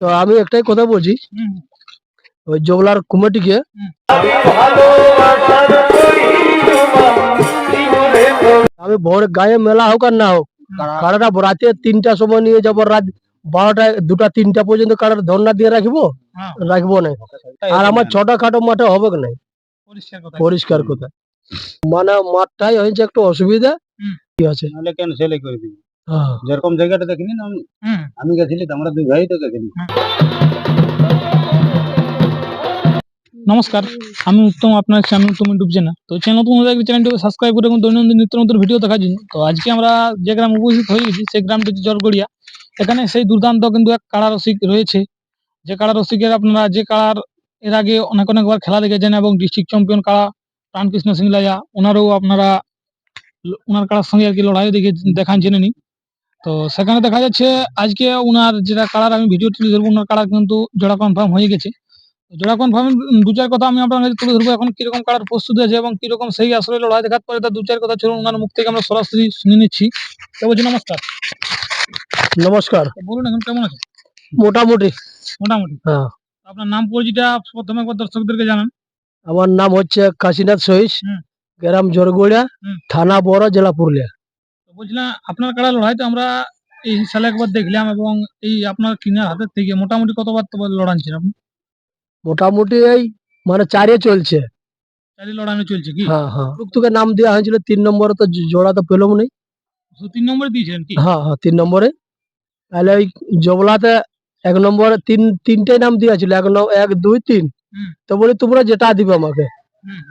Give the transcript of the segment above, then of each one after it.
তো আমি একটাই কথা বলছি। ওই জবলার কমিটিকে আমি ভোর গায়ে মেলা হোক আর না হোক কাড়াটা রাতে তিনটা সময় নিয়ে যাব রাত বারোটা দুটা তিনটা পর্যন্ত কাড়ার ধর্না দিয়ে রাখব হ্যাঁ, রাখব না। আর আমার ছটা খাটো মাঠে হবে না পরিষ্কার কথা। মানে মাঠটাই হয়েছে একটু অসুবিধা। কি আছে? ক্যান্সেলই করে দিবি। যেরকম জায়গাটা দেখিনি না আমি গেছিলি আমরা দুই ভাই তো গেছিলি। নমস্কার আমি উত্তম আপনার চ্যানেল তুমি ডুবছে না। তো চ্যানেল নতুন হলে চ্যানেলটিকে সাবস্ক্রাইব করে এবং দৈনন্দিন নিত্য নতুন ভিডিও দেখার জন্য। তো আজকে আমরা যে গ্রাম উপস্থিত হয়ে গেছি সেই গ্রামটি হচ্ছে জলগড়িয়া। এখানে সেই দুর্দান্ত কিন্তু এক কাড়া রসিক রয়েছে। যে কাড়া রসিকের আপনারা যে কাড়ার এর আগে অনেক অনেকবার খেলা দেখেছেন এবং ডিস্ট্রিক্ট চ্যাম্পিয়ন কাড়া প্রাণকৃষ্ণ সিং লাইয়া ওনারও আপনারা ওনার কাড়ার সঙ্গে আর কি লড়াইও দেখে দেখান জেনে তো সেখানে দেখা যাচ্ছে আজকে ওনার যেটা কালার আমি ভিডিও তুলে ধরবো ওনার কালার কিন্তু জোড়া কনফার্ম হয়ে গেছে। জোড়া কনফার্ম দু চার কথা আমি আপনার তুলে ধরবো এখন কীরকম কালার প্রস্তুত আছে এবং কীরকম সেই আসলে লড়াই দেখার পরে তার দু চার কথা চলুন ওনার মুখ থেকে আমরা সরাসরি শুনে নিচ্ছি। তো বলছি নমস্কার। নমস্কার। বলুন এখন কেমন আছে মোটামুটি। মোটামুটি। হ্যাঁ। আপনার নাম পরিচিতা প্রথমে একবার দর্শকদেরকে জানান। আমার নাম হচ্ছে কাশীনাথ সহিস। গ্রাম জোরগড়িয়া হুম। থানা বড় জেলা পুরুলিয়া। বলছিলাম আপনার কাড়া লড়াই? তো আমরা এই সালে একবার দেখলাম এবং এই আপনার কিনার হাতের থেকে মোটামুটি কতবার তো লড়াচ্ছেন আপনি? মোটামুটি এই মানে চারে চলছে। চারি লড়ানো চলছে কি? হ্যাঁ হ্যাঁ। টুকটুকে নাম দেওয়া হয়েছিল তিন নম্বরে তো জোড়া তো পেলাম নেই। তিন নম্বরে দিয়েছিলেন কি? হ্যাঁ হ্যাঁ তিন নম্বরে। তাহলে ওই জবলাতে এক নম্বরে তিন তিনটে নাম দিয়েছিল এক ন- এক দুই তিন। তো বলি তোমরা যেটা দিবে আমাকে।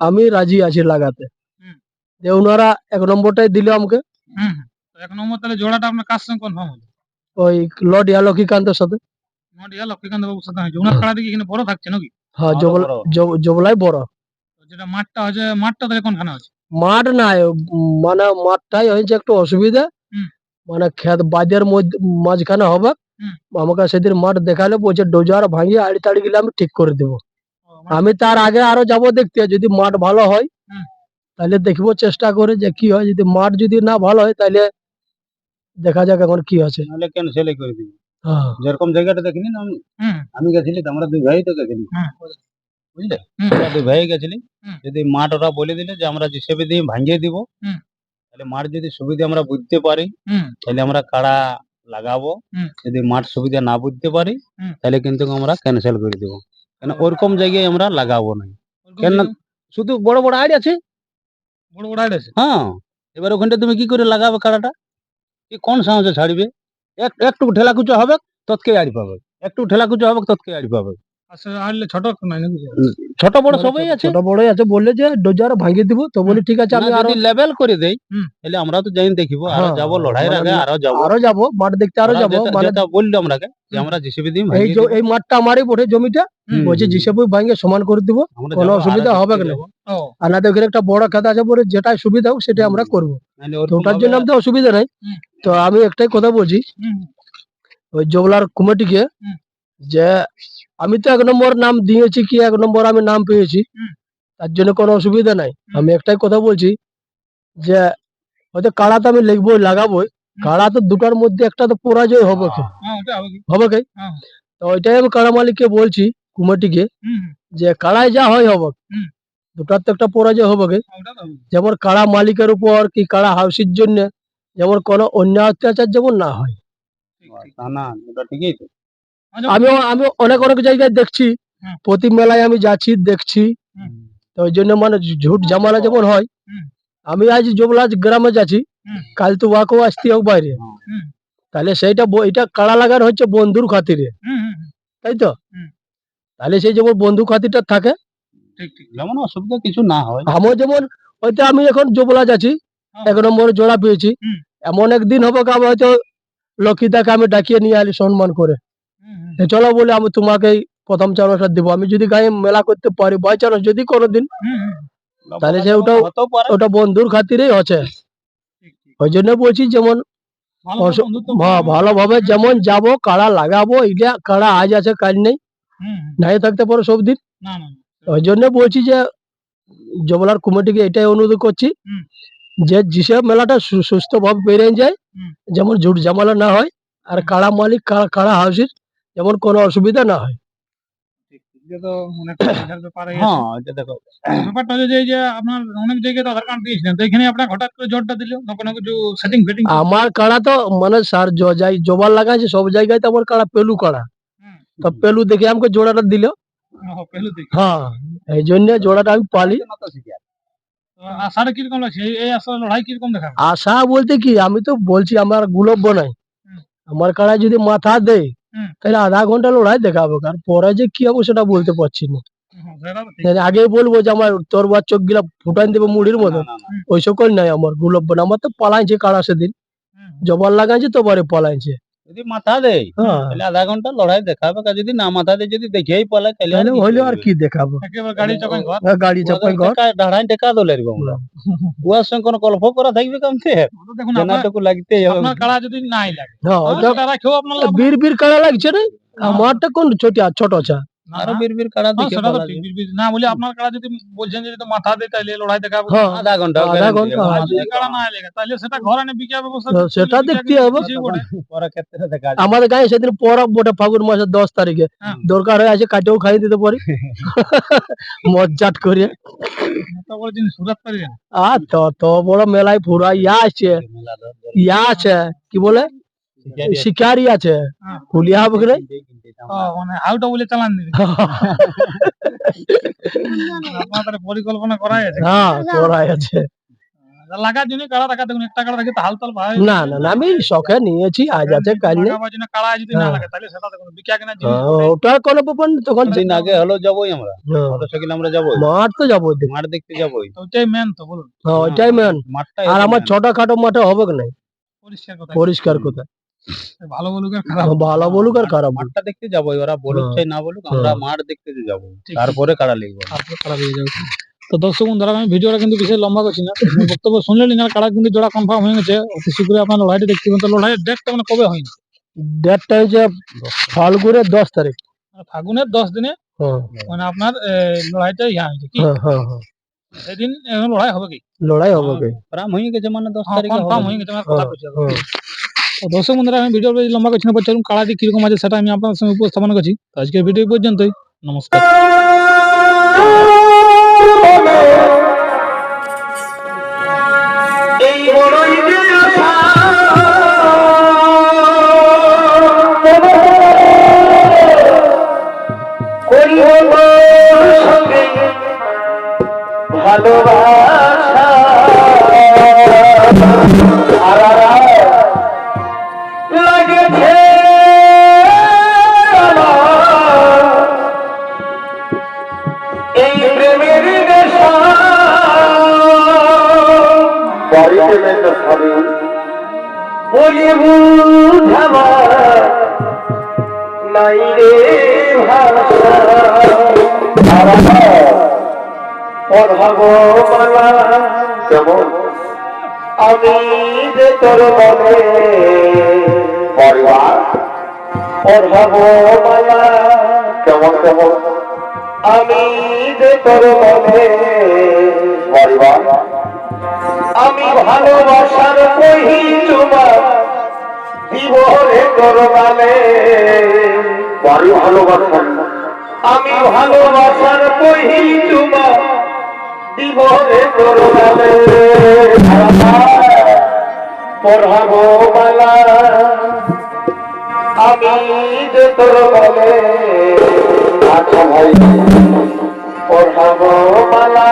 আমি রাজি আছি লাগাতে। হুম। যে ওনারা এক নম্বরটাই দিল আমাকে। হুম, হুম। এক নম্বর তাহলে জোড়াটা আপনার কার সঙ্গে কনফার্ম হলো? ওই লর্ড ইয়া লক্ষ্মীকান্তের সাথে। নডিয়া লক্ষ্মীকান্ত বাবুর সাথে হয়েছে। ওনার খেলা দেখি এখানে বড় থাকছে নাকি? হ্যাঁ জবলা জবলাই বড়। যেটা মাঠটা হচ্ছে মাঠটা তাহলে কোনখানে আছে মাঠ নাই মানে মাঠটাই হয়েছে একটু অসুবিধা। হুম। মানে খেত বাজার মধ্যে মাঝখানে হবে। হুম। আমাকে সেদিন মাঠ দেখালে বলছে ডোজার ভাঙিয়ে আড়ি তাড়ি গেলে আমি ঠিক করে দেবো। মানে- আমি তার আগে আরও যাব দেখতে যদি মাঠ ভালো হয়। হুম। তাহলে দেখব চেষ্টা করে যে কি হয়। যদি মাঠ যদি না ভালো হয় তাহলে দেখা যাক এখন কি আছে। নাহলে ক্যান্সেলই করে দিবি? হ্যাঁ। যেরকম জায়গাটা দেখিনি না আমি আমি গেছিলি আমরা দুই ভাই তো গেছিলি। বুঝলে? আমরা দুই ভাই গেছিলি। যদি মাঠ ওরা বলে দিলে যে আমরা হিসেবে দিয়ে ভাঙিয়ে দিব তাহলে মাঠ যদি সুবিধা আমরা বুঝতে পারি তাহলে আমরা কাড়া লাগাবো। যদি মাঠ সুবিধা না বুঝতে পারি তাহলে কিন্তু আমরা ক্যান্সেল করে দেবো। কেন ওরকম জায়গায় আমরা লাগাবো না কেন? শুধু বড় বড় আইড আছে বড় বড় আছে? হ্যাঁ এবার ওখানটা তুমি কি করে লাগাবে কাড়াটা? কি কোন সাহসে ছাড়বে? এক একটু ঠেলা হবে তৎকে আড়ি পাবে। একটু ঠেলা কুচো হবে তৎকে আড়ি পাবে। ছোট নাকি? ছোট বড় সবাই আছে। ছোট বড়ই আছে। বললে যে ডোজার ভাঙিয়ে দিব। তো বলি ঠিক আছে আমি আরও লেভেল করে দেই। তাহলে আমরা তো যাই দেখিব আরও হ্যাঁ, যাব লড়াইয়ের মানে আগে আরও যাব। আরও যাব মাঠ দেখতে আরও যাব। যেটা- মানে যেটা বলল আমরাকে যে আমরা জিসিবি দিই এই এই মাঠটা আমারই বটে জমিটা। বলছে জিসেবু ভাঙিয়ে সমান করে দিব। কোনো অসুবিধা হবে না। আর না ওখানে একটা বড় খাতা আছে বলে যেটাই সুবিধা হোক সেটা আমরা করব। তো ওটার জন্য আমাদের অসুবিধা নাই। তো আমি একটাই কথা বলছি। ওই জবলার কমিটিকে। যে আমি তো এক নম্বর নাম দিয়েছি কি এক নম্বর আমি নাম পেয়েছি। তার জন্য কোনো অসুবিধা নাই। আমি একটাই কথা বলছি যে হয়তো কাড়া তো আমি লিখবই লাগাবোই। কাড়া তো দুটার মধ্যে একটা তো পরাজয় হবে কি? হ্যাঁ ওটা হবে কি? হবে কি? হ্যাঁ। তো ওইটাই আমি কাড়া মালিককে বলছি কমিটিকে হুম, যে কাড়ায় যা হয় হবে। দুটার তো একটা পরাজয় হবে হ্যাঁ। যেমন কাড়া মালিকের উপর কি কাড়া হাউসির জন্য যেমন কোনো অন্যায় অত্যাচার যেমন না হয়। না, না ওটা ঠিকই তো। আমি আমি অনেক অনেক জায়গায় দেখছি। প্রতি মেলায় আমি যাচ্ছি দেখছি। তো ওই জন্য মানে ঝুট ঝামেলা যেমন হয় আমি আজ জবলা গ্রামে যাচ্ছি। কাল তো ওয়াকেও আসতে হোক বাইরে। তাহলে সেইটা এটা কাড়া লাগার হচ্ছে বন্ধুর খাতিরে। তাই তো? তাহলে সেই যেমন বন্ধু খাতিরটা থাকে। ঠিক ঠিক। যেমন অসুবিধা কিছু না হয়। আমার যেমন হয়তো আমি এখন জবলা যাচ্ছি হ্যাঁ। এক নম্বরে জোড়া পেয়েছি। এমন একদিন হবে কি আমি হয়তো লক্ষ্মীদাকে আমি ডাকিয়ে নিয়ে আলি সম্মান করে। চলো বলে আমি তোমাকেই প্রথম চান্সটা দিব। আমি যদি গায়ে মেলা করতে পারি বাই চান্স যদি কোনোদিন তাহলে যে ওটাও- ওটা বন্ধুর খাতিরেই হচ্ছে। ঠিক ওই জন্য বলছি যেমন ভা- ভালোভাবে যেমন যাব কাড়া লাগাবো এটা কাড়া আজ আছে কাজ নেই নাই থাকতে পারো সব দিন। ওই জন্য বলছি যে জবলার কমিটিকে এটাই অনুরোধ করছি যে যেসব মেলাটা সু- সুস্থভাবে পেরিয়ে যায় যেমন ঝুট ঝামেলা না হয় আর কাড়া মালিক কাড়া হাউসের যেমন কোনো অসুবিধা না হয়। আমার কাড়া তো মানে স্যার জ- জবার লাগা আছে সব জায়গায় তো আমার কাড়া পেলু কাড়া। তো পেলু দেখে আমাকে জোড়াটা দিল। হ্যাঁ এই জন্য জোড়াটা আমি পালি। আশা লড়াই কীরকম দেখাবে? আশা বলতে কি আমি তো বলছি আমার গুলব নাই। আমার কাড়া যদি মাথা দেয়। তাহলে আধা ঘণ্টা লড়াই দেখাবো আর পরে যে কি হবে সেটা বলতে পারছি না। হ্যাঁ, আগেই বলব যে আমার তোর বা চোখগুলা ফুটান দেবে মুড়ির মতো ওই সকল নাই আমার গুলব না আমার তো পালাইছে কারা সেদিন। জবান জবার লাগাইছে তো পরে পালাইছে। যদি মাথা দেয় হ্যাঁ। তাহলে আধা ঘণ্টা লড়াই দেখাবে। আর যদি না মাথা দেয় যদি দেখেই পালায় তাহলে হইল আর কি দেখাবো? গাড়ি চকাই ঘর। আর গাড়ি চাপাই ঘর। ঢাড়াই টেকা দলে এরকম উহার সঙ্গে কোনো গল্প করা থাকবে কামতে জানাটুকু লাগতেই হবে আপনার কাড়া যদি নাই লাগে। হ্যাঁ বীর বীর কাড়া লাগছে রে। আমারটা কোন ছোট ছোট আছে আরও কাড়া হ্যাঁ, দেখে সেটা তো পালা ঠিক, যায়। বির- বির- না বলে আপনার কাড়া যদি বলছেন যে মাথা দেয় তাহলে লড়াই দেখাবো হ্যাঁ আধা ঘণ্টা আধা ঘণ্টা, যদি কাড়া না লাগে তাহলে সেটা ঘর এনে বিকার ব্যবস্থা সেটা দেখতে হবে। পরে ক্ষেত্রে দেখা আমাদের গায়ে সেদিন পরব বটে ফাগুন মাসের দশ তারিখে। হ্যাঁ। দরকার হয়ে আছে কাটেও খাই দিতে পারি। মজ্জাট করে। আর তো তো বড় মেলায় পুরা ইয়া আছে ইয়া আছে কি বলে? শিকারি আছে। আছে? হ্যাঁ। হবে রে? কিনতে- কিনতে ও, আমরা মানে আউটা বলে চালান দিবি। আপনাদের পরিকল্পনা করাই আছে। হ্যাঁ করাই আছে। লাগার জন্য কাড়া রাখা দেখুন একটা কাড়া রাখি হাল তাল ভাই। না না না আমি শখে নিয়েছি আজ আছে কাল নেই। লাগাবার জন্য কাড়া যদি না হ্যাঁ। লাগে তাহলে সেটা দেখুন বিকা হ্যাঁ, ব্যাপার তখন দিন আগে হলো যাবোই আমরা। হ্যাঁ, মোটরসাইকেল আমরা যাবোই। মাঠ তো যাব দেখ মাঠ দেখতে যাবোই। ওইটাই মেন তো বলুন। হ্যাঁ ওইটাই মেন মাঠটা আর আমার ছোট খাটো মাঠে হবে কি নাই? পরিষ্কার কথা। পরিষ্কার কথা। ভালো বলুক আর খারাপ ভালো বলুক আর খারাপ মাঠটা দেখতে যাবোই ওরা বলুক হ্যাঁ। চাই না বলুক আমরা মাঠ দেখতে যাব। তারপরে কাড়া লিখব? তারপর খারাপ হয়ে যাবে। তো দর্শক বন্ধুরা আমি ভিডিওটা কিন্তু বিশেষ লম্বা করছি না। বক্তব্য শুনলেন না কাড়া কিন্তু জোড়া কনফার্ম হয়ে গেছে অতি শীঘ্রই আপনার লড়াইটা দেখতে পাবেন। তো লড়াইয়ের ডেটটা মানে কবে হয়নি ডেটটা হচ্ছে ফাল্গুনের দশ তারিখ। মানে ফাগুনের দশ দিনে হ্যাঁ। মানে আপনার লড়াইটা ইয়া হয়েছে কি? হ্যাঁ হ্যাঁ হ্যাঁ। সেদিন লড়াই হবে কি? লড়াই হবে কি? প্রাম হয়ে গেছে মানে দশ হ্যাঁ, তারিখে কনফার্ম হয়ে গেছে আমার কথা হ্যাঁ, বলছি। হ্যাঁ। দর্শক বন্ধুরা, আমি ভিডিও লম্বা করছি না চলুন কালাটি কীরকম আছে সেটা আমি আপনার সঙ্গে উপস্থাপন করছি। আজকের ভিডিও পর্যন্তই, নমস্কার। কেমন আমি যে তোর মনে পরিবার পড়াবো মালা কেমন? কেমন আমি যে তোর মনে পরিবার। আমি ভালোবাসার কহি চুমা দিব তোর মানে বাড়ি ভালোবাসার আমি ভালোবাসার দিব রে পড়াবো মালা আমি যে তোর বলে আচ্ছা ভাই। পড়াবো মালা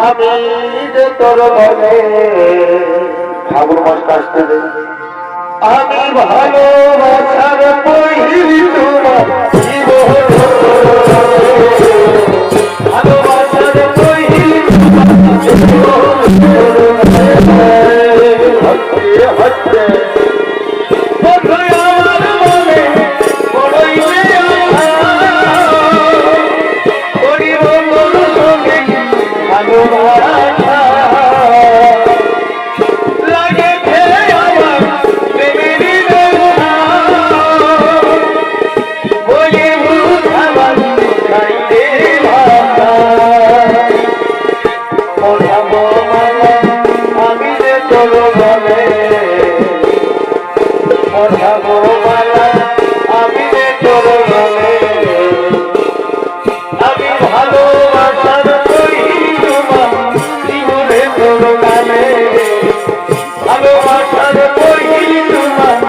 আমি যে তোর বলে ফাগুন মাস আসতে দে আমি ভালোবাসার পহিলি তোমার